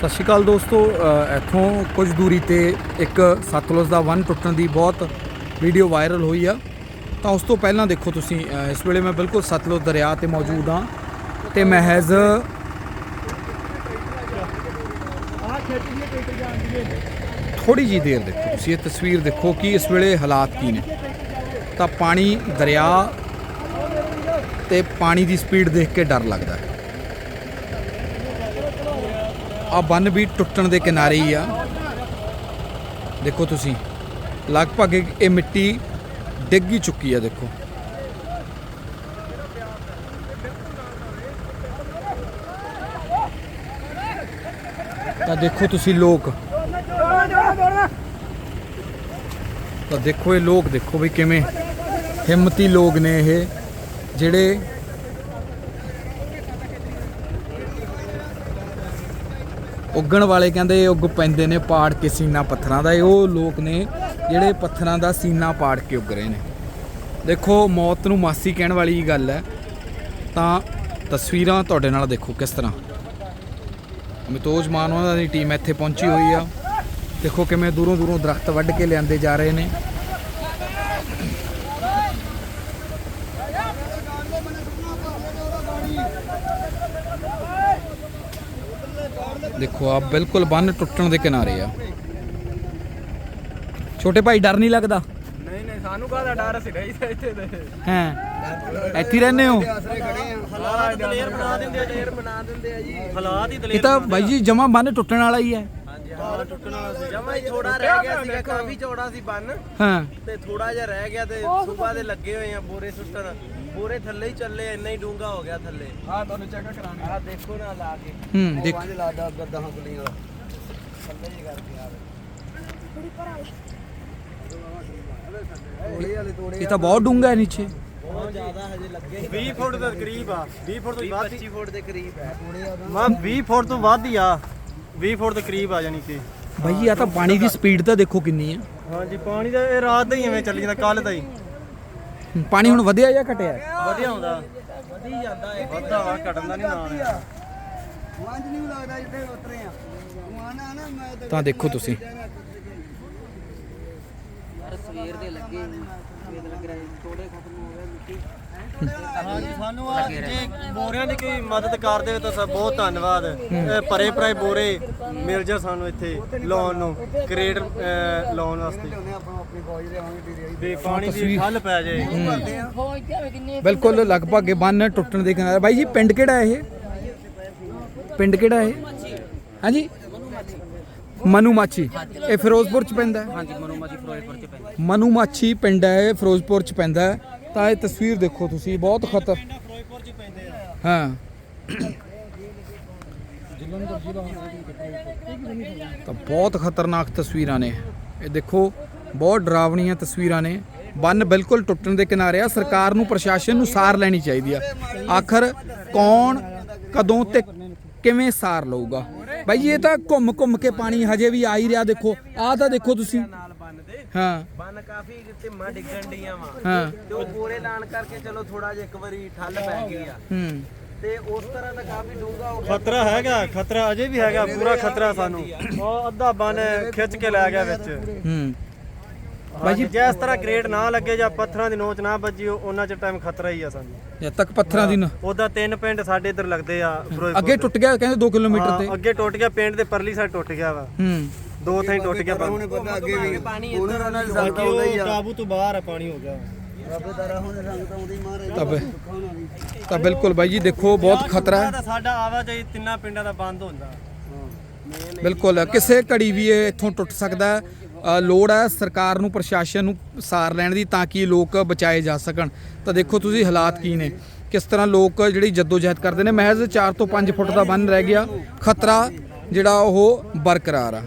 ਸਤਿ ਸ਼੍ਰੀ ਅਕਾਲ ਦੋਸਤੋ ਇੱਥੋਂ ਕੁਝ ਦੂਰੀ ਤੇ ਇੱਕ ਸਤਲੁਜ ਦਾ ਬੰਨ ਟੁੱਟਣ ਦੀ ਬਹੁਤ ਵੀਡੀਓ ਵਾਇਰਲ ਹੋਈ ਆ। ਤਾਂ ਉਸ ਤੋਂ ਪਹਿਲਾਂ ਦੇਖੋ ਤੁਸੀਂ ਇਸ ਵੇਲੇ ਮੈਂ ਬਿਲਕੁਲ ਸਤਲੁਜ ਦਰਿਆ ਤੇ ਮੌਜੂਦ ਹਾਂ ਤੇ ਮਹਿਜ਼ ਥੋੜੀ ਜੀ ਦੇਰ ਦੇਖੋ ਤੁਸੀਂ ਇਹ ਤਸਵੀਰ ਦੇਖੋ ਕਿ ਇਸ ਵੇਲੇ ਹਾਲਾਤ ਕੀ ਨੇ। ਤਾਂ ਪਾਣੀ ਦਰਿਆ ਤੇ ਪਾਣੀ ਦੀ ਸਪੀਡ ਦੇਖ ਕੇ ਡਰ ਲੱਗਦਾ ਹੈ। ਆ ਬੰਨ ਵੀ ਟੁੱਟਣ ਦੇ ਕਿਨਾਰੇ ਹੀ ਆ। ਦੇਖੋ ਤੁਸੀਂ, ਲਗਭਗ ਇਹ ਮਿੱਟੀ ਡਿੱਗ ਹੀ ਚੁੱਕੀ ਆ, ਦੇਖੋ। ਤਾਂ ਦੇਖੋ ਤੁਸੀਂ ਲੋਕ। ਤਾਂ ਦੇਖੋ ਇਹ ਲੋਕ ਦੇਖੋ ਵੀ ਕਿਵੇਂ ਹਿੰਮਤੀ ਲੋਕ ਨੇ ਇਹ, ਜਿਹੜੇ ਉੱਗਣ ਵਾਲੇ ਕਹਿੰਦੇ ਉੱਗ ਪੈਂਦੇ ਨੇ ਪਾੜ ਕੇ ਸੀਨਾ ਪੱਥਰਾਂ ਦਾ। ਇਹ ਉਹ ਲੋਕ ਨੇ ਜਿਹੜੇ ਪੱਥਰਾਂ ਦਾ ਸੀਨਾ ਪਾੜ ਕੇ ਉੱਗ ਰਹੇ ਨੇ। ਦੇਖੋ, ਮੌਤ ਨੂੰ ਮਾਸੀ ਕਹਿਣ ਵਾਲੀ ਗੱਲ ਹੈ। ਤਾਂ ਤਸਵੀਰਾਂ ਤੁਹਾਡੇ ਨਾਲ ਦੇਖੋ ਕਿਸ ਤਰ੍ਹਾਂ। ਅਮਿਤੋਜ ਮਾਨ ਉਹਨਾਂ ਦੀ ਟੀਮ ਇੱਥੇ ਪਹੁੰਚੀ ਹੋਈ ਆ। ਦੇਖੋ ਕਿਵੇਂ ਦੂਰੋਂ ਦੂਰੋਂ ਦਰਖਤ ਵੱਢ ਕੇ ਲਿਆਂਦੇ ਜਾ ਰਹੇ ਨੇ। ਦੇਖੋ ਆ ਬਿਲਕੁਲ ਬੰਨ ਟੁੱਟਣ ਦੇ ਕਿਨਾਰੇ ਆ। ਛੋਟੇ ਭਾਈ ਡਰ ਨਹੀਂ ਲੱਗਦਾ? ਨਹੀਂ ਨਹੀਂ ਸਾਨੂੰ ਕਾਹਦਾ ਡਰ? ਸੀ ਰਹੀ ਇੱਥੇ ਤੇ। ਹੈ? ਇੱਥੇ ਰਹਿੰਦੇ ਹੋ? ਹਾਲਾਤ ਦਲੇਰ ਬਣਾ ਦਿੰਦੇ ਆ ਦਲੇਰ ਬਣਾ ਦਿੰਦੇ ਆ ਜੀ। ਹਾਲਾਤ ਹੀ ਇਹ ਤਾਂ ਬਾਈ ਜੀ ਜਮਾ ਬੰਨ ਟੁੱਟਣ ਵਾਲਾ ਹੀ ਹੈ। ਹਾਂਜੀ ਹਾਂ ਟੁੱਟਣਾ ਸੀ। ਜਮਾ ਹੀ ਥੋੜਾ ਰਹਿ ਗਿਆ ਸੀਗਾ ਕਾਫੀ ਚੌੜਾ ਸੀ ਬੰਨ। ਹਾਂ। ਤੇ ਥੋੜਾ ਜਿਹਾ ਰਹਿ ਗਿਆ ਤੇ ਸੁਬਾ ਦੇ ਲੱਗੇ ਹੋਏ ਆ ਬੋਰੇ ਸੁੱਟਣ ਬੋਰੇ ਥੱਲੇ ਹੀ ਚੱਲੇ ਇੰਨਾ ਹੀ ਡੂੰਗਾ ਹੋ ਗਿਆ ਥੱਲੇ। ਆ ਤੁਹਾਨੂੰ ਚੈੱਕ ਕਰਾਂਗੇ ਆ। ਦੇਖੋ ਨਾ ਲਾ ਕੇ। ਹੂੰ ਦੇਖ। ਲਾਦਾ ਗੱਦਾਂ ਗੁੱਲੀਆਂ ਥੱਲੇ ਹੀ ਕਰਕੇ ਆ ਇਹ ਤਾਂ ਬਹੁਤ ਡੂੰਘਾ ਹੈ ਨੀਚੇ। ਬਹੁਤ ਜ਼ਿਆਦਾ ਹਜੇ ਲੱਗੇ 20 ਫੁੱਟ ਦੇ ਕਰੀਬ ਆ 20 ਫੁੱਟ ਤੋਂ ਵੱਧ 25 ਫੁੱਟ ਦੇ ਕਰੀਬ ਹੈ। ਮੈਂ 20 ਫੁੱਟ ਤੋਂ ਵੱਧ ਹੀ ਆ। 20 ਫੁੱਟ ਦੇ ਕਰੀਬ ਆ ਜਾਨੀ ਕਿ। ਬਾਈ ਜੀ ਆ ਤਾਂ ਪਾਣੀ ਦੀ ਸਪੀਡ ਤਾਂ ਦੇਖੋ ਕਿੰਨੀ ਹੈ। ਹਾਂਜੀ ਪਾਣੀ ਦਾ ਇਹ ਰਾਤ ਦਾ ਹੀ ਐਵੇਂ ਚੱਲੀ ਜਾਂਦਾ ਕੱਲ ਦਾ ਹੂੰ, ਪਾਣੀ ਹੁਣ ਵਧਿਆ ਜਾਂ ਘਟਿਆ? ਵਧੀਆ ਹੁੰਦਾ ਵਧੀ ਜਾਂਦਾ ਹੈ ਵੱਧਾ ਘਟਣ ਦਾ ਨਹੀਂ ਨਾਂ ਹੈ ਮੰਜ ਨਹੀਂ ਲੱਗਦਾ ਜਿੱਥੇ ਉਤਰੇ ਆ। ਮਾਨਾ ਨਾ ਮੈਂ ਤਾਂ ਦੇਖੋ ਤੁਸੀਂ। ਯਾਰ ਸਵੇਰ ਦੇ ਲੱਗੇ ਸਵੇਰ ਲੱਗ ਰਿਹਾ ਥੋੜੇ ਖਤਮ ਹੋ ਗਏ। ਸਾਨੂੰ ਆ ਜੇ ਬੋਰਿਆਂ ਦੀ ਕੋਈ ਮਦਦ ਕਰ ਦੇਵੇ ਤਾਂ ਸਭ ਬਹੁਤ ਧੰਨਵਾਦ। ਇਹ ਭਰੇ ਭਰੇ ਬੋਰੇ ਮਿਲ ਜਾ ਸਾਨੂੰ ਇੱਥੇ ਨੂੰ ਵਾਸਤੇ। ਵੀ ਪਾਣੀ ਦੀ ਪੈ ਜਾਏ। ਬਿਲਕੁਲ ਲਗਭਗ ਇਹ ਬੰਨ ਟੁੱਟਣ ਦੇ ਕਿਨਾਰੇ। ਬਾਈ ਜੀ ਪਿੰਡ ਕਿਹੜਾ ਹੈ ਇਹ? ਪਿੰਡ ਕਿਹੜਾ ਹੈ ਹਾਂਜੀ? ਇਹ ਫਿਰੋਜ਼ਪੁਰ ਚ ਪੈਂਦਾ ਹੈ। ਹਾਂਜੀ ਮਨੋਮਾਜੀ ਫਿਰੋਜ਼ਪੁਰ ਚ ਪੈਂਦਾ ਮਨੂ ਮਾਛੀ ਪਿੰਡ ਹੈ ਇਹ ਫਿਰੋਜ਼ਪੁਰ ਚ ਪੈਂਦਾ ਹੈ। ਤਾਂ ਇਹ ਤਸਵੀਰ ਦੇਖੋ ਤੁਸੀਂ ਬਹੁਤ ਖਤਰ ਫਿਰੋਜ਼ਪੁਰ ਚ ਪੈਂਦੇ ਆ ਹਾਂ। ਤਾਂ ਬਹੁਤ ਖਤਰਨਾਕ ਤਸਵੀਰਾਂ ਨੇ। ਇਹ ਦੇਖੋ ਬਹੁਤ ਡਰਾਵਣੀਆਂ ਤਸਵੀਰਾਂ ਨੇ। ਬੰਨ ਬਿਲਕੁਲ ਟੁੱਟਣ ਦੇ ਕਿਨਾਰੇ ਆ। ਸਰਕਾਰ ਨੂੰ ਪ੍ਰਸ਼ਾਸਨ ਨੂੰ ਸਾਰ ਲੈਣੀ ਚਾਹੀਦੀ ਆ। ਆਖਰ ਕੌਣ ਕਦੋਂ ਤੇ ਕਿਵੇਂ ਸਾਰ ਲਊਗਾ? ਬਾਈ ਜੀ, ਇਹ ਤਾਂ ਘੁੰਮ ਘੁੰਮ ਕੇ ਪਾਣੀ ਹਜੇ ਵੀ ਆ ਹੀ ਰਿਹਾ ਦੇਖੋ। ਆਹ ਤਾਂ ਦੇਖੋ ਤੁਸੀਂ। ਹਾਂ। ਬੰਨ ਕਾਫੀ ਢਿੱਮਾਂ ਡਿੱਗਣ ਡੀਆਂ ਵਾ। ਹਾਂ। ਤੇ ਉਹ ਬੋਰੇ ਲਾਣ ਕਰਕੇ ਚਲੋ ਥੋੜਾ ਜਿਹਾ ਇੱਕ ਵਾਰੀ ਠੱਲ ਪੈ ਗਈ ਆ। ਹੂੰ। ਤੇ ਉਸ ਤਰ੍ਹਾਂ ਦਾ ਕਾਫੀ ਡੂੰਘਾ ਹੋ ਗਿਆ। ਖਤਰਾ ਹੈਗਾ ਖਤਰਾ ਅਜੇ ਵੀ ਹੈਗਾ ਪੂਰਾ ਖਤਰਾ ਸਾਨੂੰ। ਉਹ ਅੱਧਾ ਬਨ ਖਿੱਚ ਕੇ ਲੈ ਗਿਆ ਵਿੱਚ। ਹੂੰ। ਭਾਈ ਜੀ ਜੇ ਇਸ ਤਰ੍ਹਾਂ ਗ੍ਰੇਡ ਨਾ ਲੱਗੇ ਜਾਂ ਪੱਥਰਾਂ ਦੀ ਨੋਚ ਨਾ ਵੱਜੀ ਉਹ- ਉਹਨਾਂ ਚ ਟਾਈਮ ਖਤਰਾ ਹੀ ਆ ਸਾਨੂੰ। ਜਦ ਤੱਕ ਪੱਥਰਾਂ ਦੀ ਨਾ ਉਹਦਾ ਤਿੰਨ ਪਿੰਡ ਸਾਡੇ ਇੱਧਰ ਲੱਗਦੇ ਆ ਫਿਰੋਜ਼ਪੁਰ ਅੱਗੇ ਟੁੱਟ ਗਿਆ ਕਹਿੰਦੇ 2 ਕਿਲੋਮੀਟਰ ਤੇ। ਹਾਂ, ਅੱਗੇ ਟੁੱਟ ਗਿਆ ਪਿੰਡ ਦੇ ਪਰਲੀ ਸਾਈਡ ਟੁੱਟ ਗਿਆ ਵਾ। ਹੂੰ। ਦੋ ਥਾਈਂ ਟੁੱਟ ਗਿਆ ਪਾਣੀ ਪਤਾ ਅੱਗੇ ਵੀ ਪਾਣੀ ਇੱਧਰ ਉਹਨਾਂ ਦੀ ਬਾਕੀ ਉਹ ਕਾਬੂ ਤੋਂ ਬਾਹਰ ਆ ਪਾਣੀ ਹੋ ਗਿਆ। ਤਾਂ ਬਿ- ਤਾਂ ਬਿਲਕੁਲ ਬਾਈ ਜੀ ਦੇਖੋ ਬਹੁਤ ਖਤਰਾ ਹੈ। ਸਾਡਾ ਆਵਾਜਾਈ ਤਿੰਨਾਂ ਪਿੰਡਾਂ ਦਾ ਬੰਦ ਹੁੰਦਾ। ਬਿਲਕੁਲ ਕਿਸੇ ਘੜੀ ਵੀ ਇਹ ਇੱਥੋਂ ਟੁੱਟ ਸਕਦਾ ਹੈ। ਅ, ਲੋੜ ਹੈ ਸਰਕਾਰ ਨੂੰ ਪ੍ਰਸ਼ਾਸਨ ਨੂੰ ਸਾਰ ਲੈਣ ਦੀ ਤਾਂ ਕਿ ਲੋਕ ਬਚਾਏ ਜਾ ਸਕਣ। ਤਾਂ ਦੇਖੋ ਤੁਸੀਂ ਹਾਲਾਤ ਕੀ ਨੇ। ਕਿਸ ਤਰ੍ਹਾਂ ਲੋਕ ਜਿਹੜੀ ਜਦੋਜਹਿਦ ਕਰਦੇ ਨੇ ਮਹਿਜ਼ 4 ਤੋਂ 5 ਫੁੱਟ ਦਾ ਬੰਨ ਰਹਿ ਗਿਆ। ਖਤਰਾ ਜਿਹੜਾ ਉਹ ਬਰਕਰਾਰ ਆ।